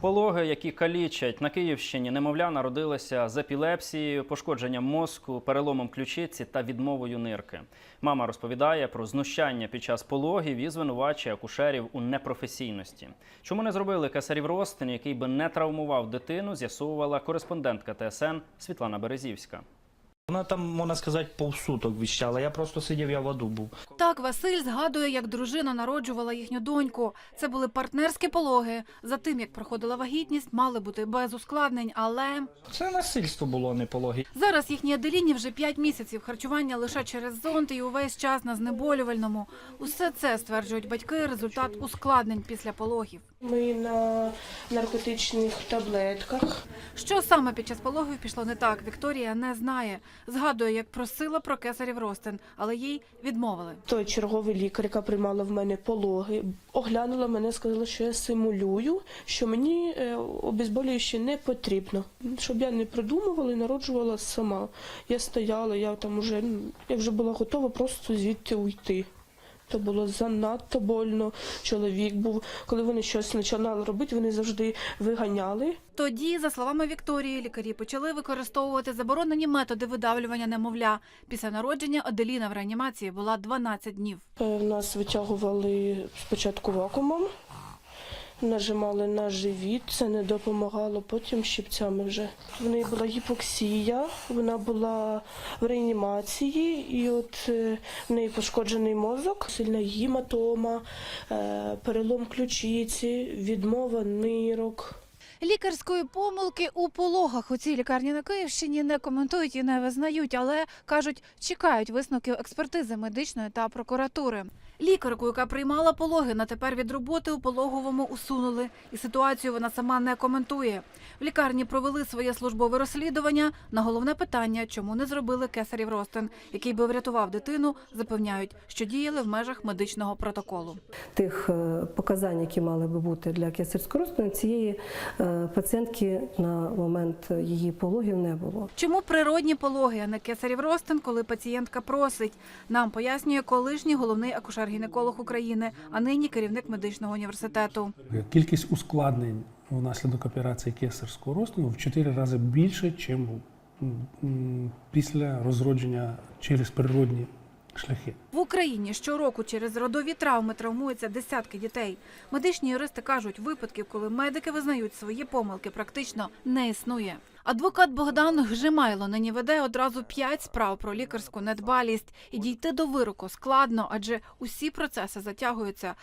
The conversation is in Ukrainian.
Пологи, які калічать на Київщині, немовля народилася з епілепсією, пошкодженням мозку, переломом ключиці та відмовою нирки. Мама розповідає про знущання під час пологів і звинувачує акушерів у непрофесійності. Чому не зробили кесарів ростин, який би не травмував дитину, з'ясовувала кореспондентка ТСН Світлана Березівська. Вона там, можна сказати, повсуток віщала. Я просто сидів, я в аду був. Так, Василь згадує, як дружина народжувала їхню доньку. Це були партнерські пологи. За тим, як проходила вагітність, мали бути без ускладнень, але Це насильство було, не пологи. зараз їхній Аделіні вже 5 місяців харчування лише через зонт і увесь час на знеболювальному. Усе це стверджують батьки. Результат ускладнень після пологів. Ми на наркотичних таблетках. Що саме під час пологів пішло не так, Вікторія не знає. Згадує, як просила про кесарів розтин, але їй відмовили. Той черговий лікар, яка приймала в мене пологи, оглянула мене, сказала, що я симулюю, що мені е, обезболююче не потрібно. Щоб я не придумувала і народжувала сама. Я стояла, я там уже я вже була готова просто звідти уйти. То було занадто больно. Чоловік був, коли вони щось починали робити, вони завжди виганяли. Тоді, за словами Вікторії, лікарі почали використовувати заборонені методи видавлювання немовля. Після народження Аделіна в реанімації була 12 днів. Е, Нас витягували спочатку вакуумом, нажимали на живіт, це не допомагало, потім щипцями вже. В неї була гіпоксія, вона була в реанімації, і от е, в неї пошкоджений мозок, сильна гематома, е, перелом ключиці, відмова нирок. Лікарської помилки у пологах у цій лікарні на Київщині не коментують і не визнають, але кажуть, чекають висновків експертизи медичної та прокуратури. Лікарку, яка приймала пологи, на тепер від роботи у пологовому усунули, і ситуацію вона сама не коментує. В лікарні провели своє службове розслідування. На головне питання, чому не зробили кесарів розтин, який би врятував дитину, запевняють, що діяли в межах медичного протоколу. тих е, показань, які мали би бути для кесарського розтину, цієї е, пацієнтки на момент її пологів не було. Чому природні пологи, а не кесарів розтин, коли пацієнтка просить? Нам пояснює колишній головний акушер-гінеколог України, а нині керівник медичного університету. Кількість ускладнень внаслідок операції кесарського розтину в 4 рази більше, ніж після розродження через природні шляхи. В Україні щороку через родові травми травмуються десятки дітей. Медичні юристи кажуть, випадків, коли медики визнають свої помилки, практично не існує. Адвокат Богдан Гжимайло нині веде одразу п'ять справ про лікарську недбалість. І дійти до вироку складно, адже усі процеси затягуються.